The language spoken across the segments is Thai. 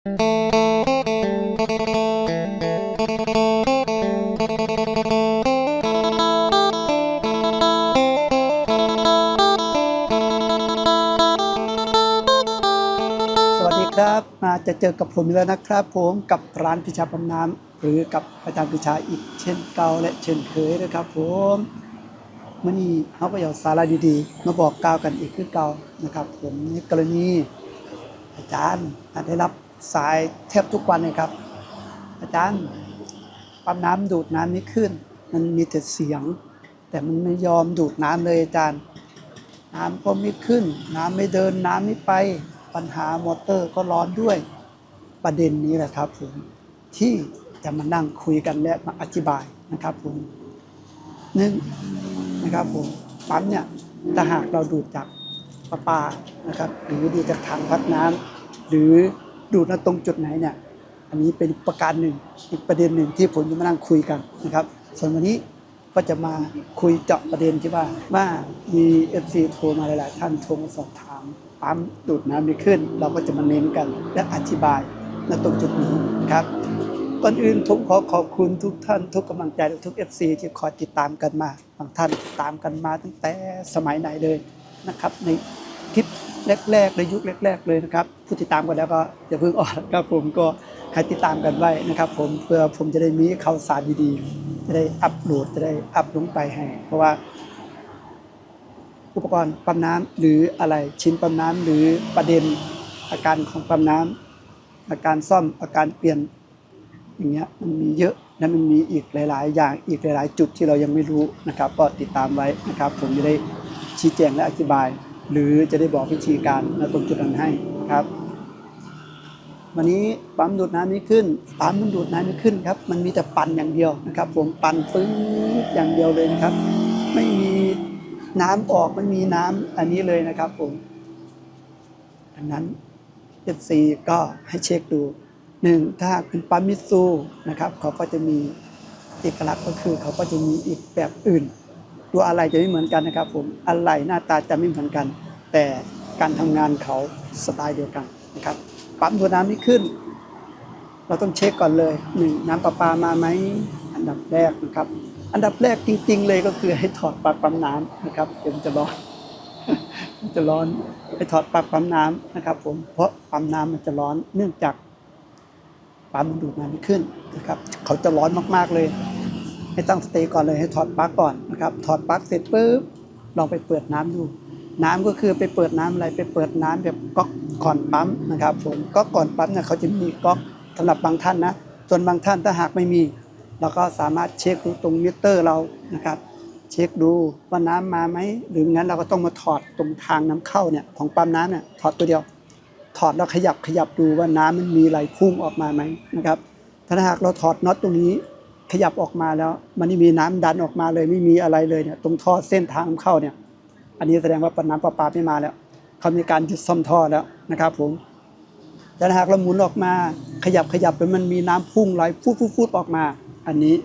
สวัสดีครับมาจะเจอกับผมแล้วนะครับ ผมกับร้านพิชาบำน้ำหรือกับอาจารย์พิชาอีกเช่นเก่าและเช่นเคยนะครับ ผมมื่อนี้เขาก็อยากสาระดีๆ มาบอกกล่าวกันอีกคือเก่านะครับ ผมในกรณีอาจารย์ได้รับ สายแทบทุกวันเลยครับ อาจารย์ปั๊มน้ำดูดน้ำไม่ขึ้น มันมีแต่เสียง แต่มันไม่ยอมดูดน้ำเลยอาจารย์ น้ำก็ไม่ขึ้น น้ำไม่เดินน้ำไม่ไป ปัญหามอเตอร์ก็ร้อนด้วย ประเด็นนี้แหละครับผมที่จะมานั่งคุยกันและมาอธิบายนะครับผมหนึ่งนะครับผมปั๊มเนี่ยถ้าหากเราดูดจากประปานะครับ หรือดูดจากถังพักน้ำหรือ ดูดมาตรงจุดไหนเนี่ยอันนี้เป็นประการหนึ่งอีกประเด็นหนึ่งที่ผมจะมานั่งคุยกันนะครับ ส่วนวันนี้ก็จะมาคุยเจาะประเด็นที่ว่าว่ามีเอฟซีโทรมาหลาย ๆ ท่านโทรมาสอบถามปั๊มดูดน้ำไม่ขึ้น เราก็จะมาเน้นกันและอธิบายณตรงจุดนี้นะครับก่อนอื่นผมขอขอบคุณทุกท่านทุกกำลังใจและทุก FC ที่คอยติดตามกันมาบางท่านตามกันมาตั้งแต่สมัยไหนเลยนะครับ ในคลิป แรกๆในยุคแรก ๆ เลยนะครับผู้ติดตามกันแล้วก็อย่าเพิ่งออกนะครับผมก็ให้ติดตามกันไว้นะครับ ผมเพื่อผมจะได้มีข่าวสารดีๆ จะได้อัปโหลดจะได้อัปลงไปให้ เพราะว่า อุปกรณ์ปั๊มน้ำหรืออะไรชิ้นปั๊มน้ำหรือประเด็นอาการของปั๊มน้ำอาการซ่อมอาการเปลี่ยนอย่างเงี้ยมันมีเยอะและมันมีอีกหลาย ๆ อย่างอีกหลาย ๆ จุดที่เรายังไม่รู้นะครับ ก็ติดตามไว้นะครับ ผมจะได้ชี้แจงและอธิบาย หรือจะได้บอกวิธีการและตรงจุดนั้นให้ครับ วันนี้ปั๊มดูดน้ำไม่ขึ้นปั๊มมันดูดน้ำไม่ขึ้นครับ มันมีแต่ปั่นอย่างเดียวนะครับ ผมปั่นฟื้นอย่างเดียวเลยครับ ไม่มีน้ำออกไม่มีน้ำอันนี้เลยนะครับผมอันนั้น FC ก็ให้เช็คดูหนึ่งถ้าเป็นปั๊มมิซูนะครับ เขาก็จะมีเอกลักษณ์ก็คือเขาก็จะมีอีกแบบอื่น ตัวอะไรจะไม่เหมือนกันนะครับผมอะไรหน้าตาจะไม่เหมือนกัน แต่การทำงานเขาสไตล์เดียวกันนะครับปั๊มตัวน้ำไม่ขึ้น เราต้องเช็คก่อนเลยหนึ่งน้ำประปามาไหมอันดับแรกนะครับ อันดับแรกจริง ๆ เลยก็คือให้ถอดปลั๊กปั๊มน้ำนะครับเดี๋ยวมันจะร้อนมันจะร้อนไปถอดปลั๊กปั๊มน้ำนะครับ ผมเพราะปั๊มน้ำมันจะร้อนเนื่องจากปั๊มมันดูดน้ำไม่ขึ้นนะครับ เขาจะร้อนมากๆเลย ให้ตั้งสเตย์ก่อนเลยให้ถอดปลั๊กก่อนนะครับถอดปลั๊กเสร็จปุ๊บลองไปเปิดน้ำดู น้ำก็คือไปเปิดน้ำอะไรไปเปิดน้ำแบบก๊อกก่อนปั๊มนะครับผมก๊อกก่อนปั๊มเนี่ยเขาจะมีก๊อกสำหรับบางท่านนะส่วนบางท่านถ้าหากไม่มีเราก็สามารถเช็คดูตรงมิเตอร์เรานะครับ เช็คดูว่าน้ำมาไหมหรืองั้นเราก็ต้องมาถอดตรงทางน้ำเข้าเนี่ยของปั๊มน้ำเนี่ยถอดตัวเดียว ถอดแล้วขยับขยับดูว่าน้ำมันมีไหลพุ่งออกมาไหมนะครับถ้าหากเราถอดน็อตตรงนี้ ขยับออกมาแล้ว มันไม่มีน้ำดันออกมาเลย ไม่มีอะไรเลยเนี่ยตรงท่อเส้นทางเข้าเนี่ย อันนี้แสดงว่าปน้ำประปาไม่มาแล้วเขามีการหยุดซ่อมท่อแล้วนะครับผมแต่ถ้าหากเราหมุนออกมาขยับขยับไปมันมีน้ำพุ่งไหลฟูดฟูดฟูดออกมา อันนี้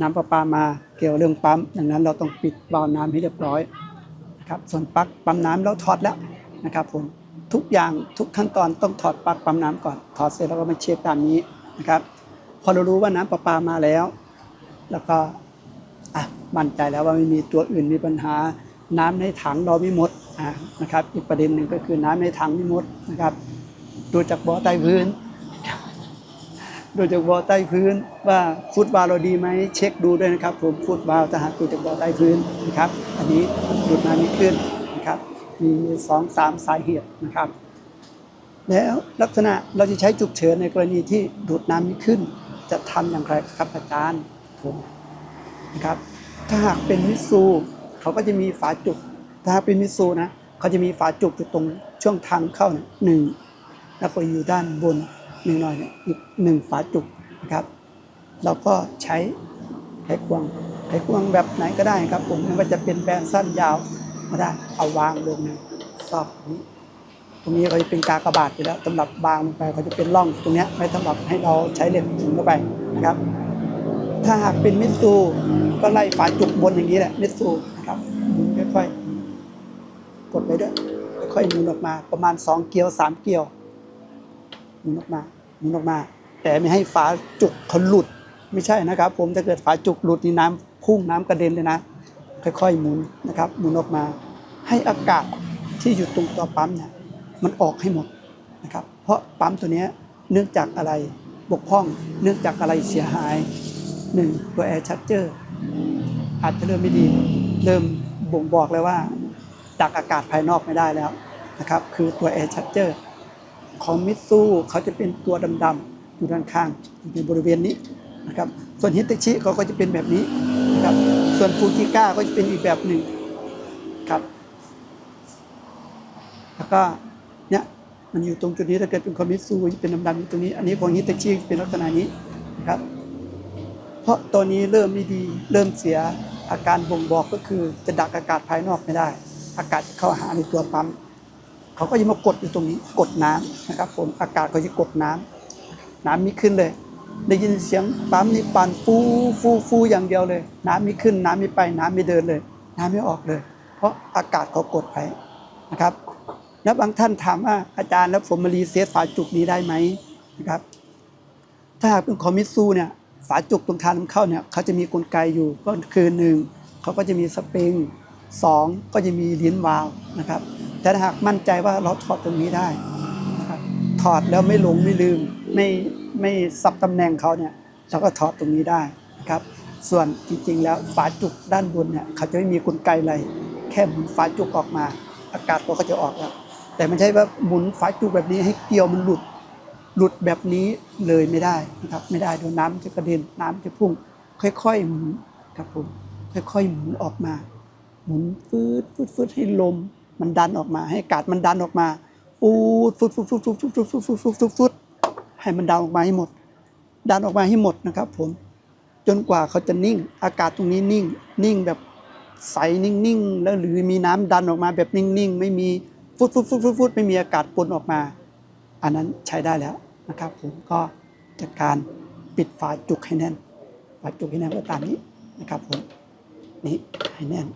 น้ำประปามาเกี่ยวเรื่องปั๊มดังนั้นเราต้องปิดวาล์วน้ำให้เรียบร้อยนะครับส่วนปลั๊กปั๊มน้ำเราถอดแล้วนะครับผมทุกอย่างทุกขั้นตอนต้องถอดปลั๊กปั๊มน้ำก่อนถอดเสร็จแล้วก็มาเช็คตามนี้นะครับ อเรารู้ว่าน้ำประปามาแล้ว แล้วก็อะมั่นใจแล้วว่าไม่มีตัวอื่นมีปัญหา น้ำในถังเราไม่หมดอ่านะครับ อีกประเด็นหนึ่งก็คือน้ำในถังไม่หมดนะครับ ดูจากบ่อใต้พื้น ดูจากบ่อใต้พื้นว่าฟุตบาลเราดีไหมเช็คดูด้วยนะครับ ผมฟุตบาล์ถ้าหากดูจากบ่อใต้พื้นนะครับ อันนี้ดูดน้ำไม่ขึ้นนะครับ มีสองสามสาเหตุนะครับแล้วลักษณะเราจะใช้ฉุกเฉินในกรณีที่ดูดน้ำไม่ขึ้น จะทำอย่างไรครับอาจารย์ผมนะครับ ถ้าหากเป็นมิตซูเขาก็จะมีฝาจุก ถ้าหากเป็นมิตซูนะเขาจะมีฝาจุกอยู่ตรงช่วงทางเข้าหนึ่งแล้วก็อยู่ด้านบนหนึ่งหน่อยเนี่ยอีกหนึ่งฝาจุกนะครับ เราก็ใช้ไขควงไขควงแบบไหนก็ได้ครับผมไม่ว่าจะเป็นแบนสั้นยาวก็ได้เอาวางลงในซอกนี้ ตรงนี้เขาจะเป็นกากระบาทอยู่แล้วสำหรับบางลงไปเขาจะเป็นร่องตรงนี้ไว้สำหรับให้เราใช้เหล็กถึงเข้าไปนะครับ ถ้าหากเป็นมิตูก็ไล่ฝาจุกบนอย่างนี้แหละมิตูนะครับค่อยๆกดไปด้วยค่อยๆหมุนออกมา ประมาณ 2 เกลียว 3 เกลียวหมุนออกมาหมุนออกมา แต่ไม่ให้ฝาจุกเขาหลุดไม่ใช่นะครับ ผมถ้าเกิดฝาจุกหลุดนี่น้ำพุ่งน้ำกระเด็นเลยนะ ค่อยๆหมุนนะครับ หมุนออกมา ให้อากาศที่อยู่ตรงตัวปั๊มเนี่ย มันออกให้หมดนะครับ เพราะปั๊มตัวนี้เนื่องจากอะไรบกพร่อง เนื่องจากอะไรเสียหายหนึ่งตัวแอร์ชัดเจอร์อาจจะเริ่มไม่ดี เริ่มบ่งบอกเลยว่าดักอากาศภายนอกไม่ได้แล้วนะครับ คือตัวแอร์ชัดเจอร์ของมิตซูเขาจะเป็นตัวดำๆอยู่ด้านข้างอยู่บริเวณนี้นะครับส่วนฮิตาชิเขาก็จะเป็นแบบนี้นะครับส่วนฟูจิก้าก็จะเป็นอีกแบบหนึ่งครับ แล้วก็ เนี่ยมันอยู่ตรงจุดนี้ถ้าเกิดเป็นคอมมิตซูเป็นดำๆอยู่ตรงนี้ อันนี้ของฮิตาชิเป็นลักษณะนี้นะครับ เพราะตัวนี้เริ่มไม่ดีเริ่มเสียอาการบ่งบอกก็คือจะดักอากาศภายนอกไม่ได้ อากาศเข้าหาในตัวปั๊มเขาก็จะมากดอยู่ตรงนี้กดน้ำนะครับผมอากาศก็จะกดน้ำน้ำมีขึ้นเลย ได้ยินเสียงปั๊มนี่ปั่นฟูฟูฟูอย่างเดียวเลย น้ำไม่ขึ้นน้ำไม่ไปน้ำไม่เดินเลย น้ำไม่ออกเลย เพราะอากาศเขากดไปนะครับ แล้วบางท่านถามว่าอาจารย์แล้วผมมารีเซตฝาจุกนี้ได้ไหมนะครับ ถ้าหากเป็นคอมมิซูเนี่ยฝาจุกตรงทางน้ำเข้าเนี่ยเขาจะมีกลไกอยู่ก็คือหนึ่งเขาก็จะมีสปริงสองก็จะมีลิ้นวาล์วนะครับ แต่หากมั่นใจว่าเราถอดตรงนี้ได้นะครับถอดแล้วไม่หลงไม่ลืมไม่ไม่สับตำแหน่งเขาเนี่ยเราก็ถอดตรงนี้ได้นะครับ ส่วนจริงๆ แล้วฝาจุกด้านบนเนี่ยเขาจะไม่มีกลไกอะไร แค่หมุนฝาจุกออกมา อากาศก็จะออกแล้ว แต่ไม่ใช่ว่าหมุนฝาจุกแบบนี้ให้เกลียวมันหลุดหลุดแบบนี้เลยไม่ได้นะครับ ไม่ได้เดี๋ยวน้ำจะกระเด็นน้ำจะพุ่ง ค่อยๆหมุนครับผมค่อยๆหมุนออกมา หมุนฟืดฟืดฟืดให้ลม มันดันออกมา ให้อากาศมันดันออกมาฟูดฟูดฟูดฟูดฟูดฟูดฟูดฟูดฟูดฟูดฟูดฟูดให้มันดันออกมาให้หมด ดันออกมาให้หมดนะครับ ผม จนกว่าเขาจะนิ่ง อากาศตรงนี้นิ่ง นิ่งแบบใสนิ่งๆแล้วหรือมีน้ำดันออกมาแบบนิ่งๆไม่มี ฟุดฟุดฟุดฟุดฟุดไม่มีอากาศปนออกมา อันนั้นใช้ได้แล้วนะครับ ผมก็จัดการปิดฝาจุกให้แน่นฝาจุกให้แน่นก็ตามนี้นะครับผมนี่ให้แน่น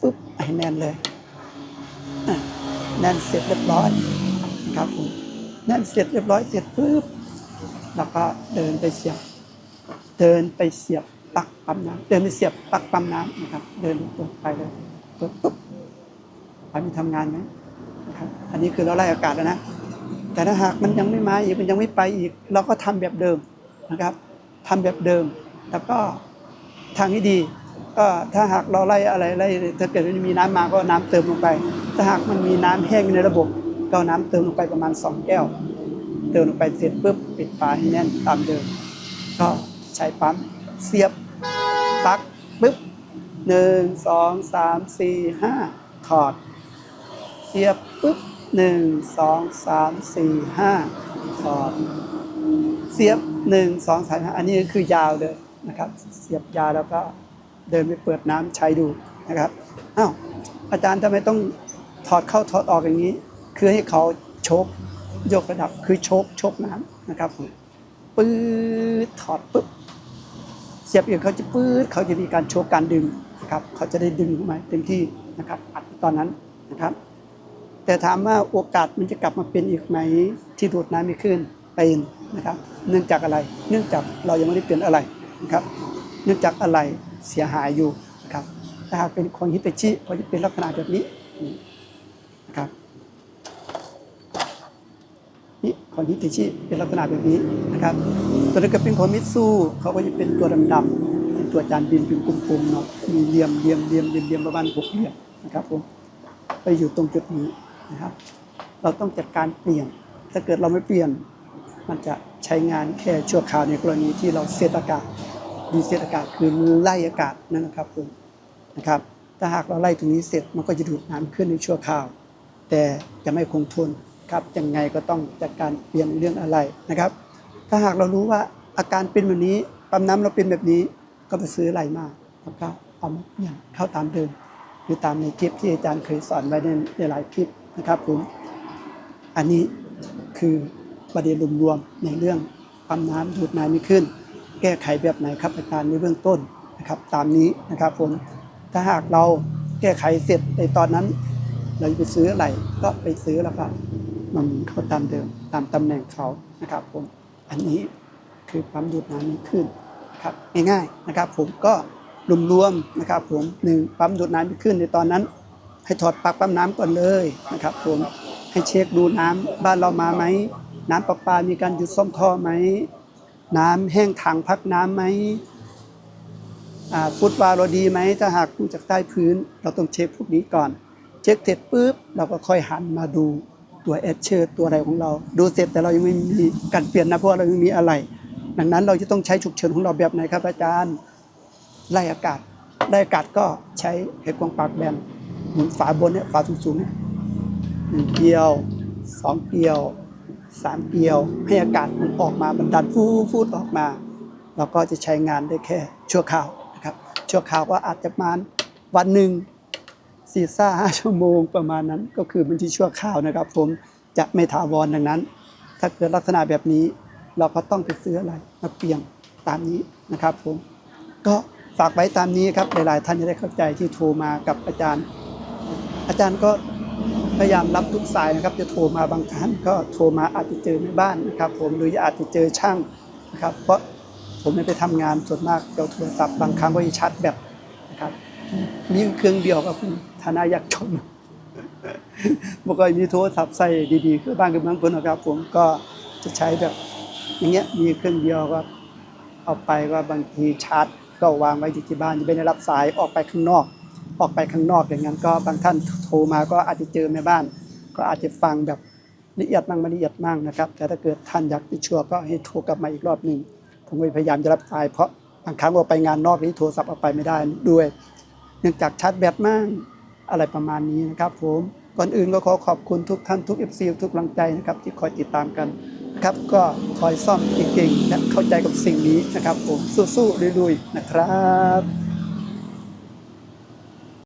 ปึ๊บให้แน่นเลยแน่นเสร็จเรียบร้อยนะครับผมแน่นเสร็จเรียบร้อยเสร็จปึ๊บแล้วก็เดินไปเสียบ เดินไปเสียบปลั๊กปั๊มน้ำเดินไปเสียบปลั๊กปั๊มน้ำนะครับ เดินตรงไปเลยปึ๊บ ปุ๊บไฟมีทำงานไหมนะครับอันนี้คือเราไล่อากาศแล้วนะ แต่ถ้าหากมันยังไม่มาอีกมันยังไม่ไปอีก เราก็ทำแบบเดิมนะครับทำแบบเดิม แล้วก็ทางที่ดี ก็ถ้าหากเราไล่อะไรไล่ถ้าเกิดมันมีน้ำมาก็น้ำเติมลงไป ถ้าหากมันมีน้ำแห้งในระบบ ก็น้ำเติมลงไปประมาณ 2 แก้ว เติมลงไปเสร็จปุ๊บปิดฝาให้แน่นตามเดิม ก็ใช้ปั๊มเสียบปลั๊กปุ๊บหนึ่งสองสามสี่ห้าถอด สียบปุ๊บหนึ่งสองสามสี่ห้าถอดเสียบหนึ่งสองสามห้าอันนี้คือยาวเลยนะครับ เสียบยาวแล้วก็เดินไปเปิดน้ำใช้ดูนะครับอ้าวอาจารย์ทำไมต้องถอดเข้าถอดออกอย่างนี้ คือให้เขาชกยกระดับคือชกชกน้ำนะครับผมปื๊ดถอดปุ๊บเสียบอีกเขาจะปื๊ดเขาจะมีการโชกการดึงนะครับเขาจะได้ดึงเข้ามาเต็มที่นะครับอัดตอนนั้นนะครับ แต่ถามว่าโอกาสมันจะกลับมาเป็นอีกไหมที่ดูดน้ำไม่ขึ้นเป็นนะครับ เนื่องจากอะไร เนื่องจากเรายังไม่ได้เปลี่ยนอะไรนะครับ เนื่องจากอะไรเสียหายอยู่นะครับถ้าหากเป็นของฮิตาชิก็จะเป็นลักษณะแบบนี้นะครับนี่ของฮิตาชิเป็นลักษณะแบบนี้นะครับตัวนี้ก็เป็นของมิตซูเขาก็จะเป็นตัวดำๆเป็นตัวจานบินเป็นกลมๆเนาะมีเหลี่ยมเหลี่ยมเหลี่ยมเหลี่ยมเหลี่ยมประมาณหกเหลี่ยมนะครับผมไปอยู่ตรงจุดนี้ นะครับ เราต้องจัดการเปลี่ยน ถ้าเกิดเราไม่เปลี่ยน มันจะใช้งานแค่ชั่วคราวในกรณีที่เราเซตอากาศดีเซตอากาศคือไล่อากาศนั่นนะครับผมนะครับ ถ้าหากเราไล่ตรงนี้เสร็จมันก็จะดูดน้ำขึ้นในชั่วคราว แต่จะไม่คงทนครับยังไงก็ต้องจัดการเปลี่ยนเรื่องอะไรนะครับ ถ้าหากเรารู้ว่าอาการเป็นแบบนี้ปั๊มน้ำเราเป็นแบบนี้ก็ไปซื้ออะไรมาแล้วก็เอามาเปลี่ยนเข้าตามเดิมหรือตามในคลิปที่อาจารย์เคยสอนไว้ในหลายคลิป นะครับผมอันนี้คือประเด็นรวมๆในเรื่องปั๊มน้ำดูดน้ำไม่ขึ้น แก้ไขแบบไหนครับอาจารย์ในเบื้องต้นนะครับ ตามนี้นะครับผมถ้าหากเราแก้ไขเสร็จในตอนนั้น เราจะไปซื้ออะไรก็ไปซื้อแล้วก็มันหมุนเข้าตามเดิมตามตำแหน่งเขานะครับผมอันนี้คือปั๊มดูดน้ำนี้ขึ้นครับง่ายๆนะครับผมก็รวมๆนะครับผมหนึ่งปั๊มดูดน้ำนี้ขึ้นในตอนนั้น ให้ถอดปลั๊กปั๊มน้ำก่อนเลยนะครับผมให้เช็คดูน้ำบ้านเรามาไหมน้ำประปามีการหยุดซ่อมท่อไหมน้ำแห้งถังพักน้ำไหมฟุตวาล์วเราดีไหมถ้าหากดูจากใต้พื้น เราต้องเช็คพวกนี้ก่อน เช็คเสร็จปุ๊บเราก็ค่อยหันมาดูตัวแอดเชอร์ตัวอะไรของเรา ดูเสร็จแต่เรายังไม่มีการเปลี่ยนนะเพราะเรายังมีอะไร ดังนั้นเราจะต้องใช้ฉุกเฉินของเราแบบไหนครับอาจารย์ไล่อากาศไล่อากาศก็ใช้เห็ดกวางปากแบน หมุนฝาบนเนี่ยฝาสูงๆเนี่ยหนึ่งเกลียวสองเกลียวสามเกลียว ให้อากาศมันออกมามันดันฟูฟูดออกมาเราก็จะใช้งานได้แค่ชั่วคราวนะครับชั่วคราวก็อาจจะประมาณวันหนึ่งสี่ซ่าห้าชั่วโมงประมาณนั้นก็คือบัญชีชั่วคราวนะครับ ผมจะไม่ถาวรดังนั้น ถ้าเกิดลักษณะแบบนี้ เราก็ต้องไปซื้ออะไรมาเปลี่ยนตามนี้นะครับ ผมก็ฝากไว้ตามนี้ครับหลายๆท่านจะได้เข้าใจที่โทรมากับอาจารย์ อาจารย์ก็พยายามรับทุกสายนะครับ จะโทรมาบางท่านก็โทรมาอาจจะเจอในบ้านนะครับ ผมหรืออาจจะเจอช่างนะครับ เพราะผมไม่ไปทำงานส่วนมากเดี๋ยวโทรศัพท์บางครั้งก็จะชาร์จแบตนะครับ มีเครื่องเดียวครับคุณฐานะยากจนบ่ค่อยมีโทรศัพท์ใส่ดีๆคือบ้านคือเมืองพนนะครับ ผมก็จะใช้แบบ อย่างเงี้ยมีเครื่องเดียวก็เอาไปก็บางทีชาร์จ ก็วางไว้ที่บ้านจะไม่ได้รับสายออกไปข้างนอก ออกไปข้างนอกอย่างนั้นก็บางท่านโทรมาก็อาจจะเจอแม่บ้าน ก็อาจจะฟังแบบละเอียดมั่งไม่ละเอียดมั่งนะครับ แต่ถ้าเกิดท่านอยากจะชัวร์ก็ให้โทรกลับมาอีกรอบหนึ่งผมพยายามจะรับสายเพราะบางครั้งว่าไปงานนอกนี้โทรศัพท์เอาไปไม่ได้ด้วย เนื่องจากชาร์จแบตมั่งอะไรประมาณนี้นะครับผมก่อนอื่นก็ขอขอบคุณทุกท่านทุก FC ทุกกำลังใจนะครับที่คอยติดตามกันนะครับก็คอยซ่อมเก่งๆและเข้าใจกับสิ่งนี้นะครับผมสู้ๆลุยๆนะครับ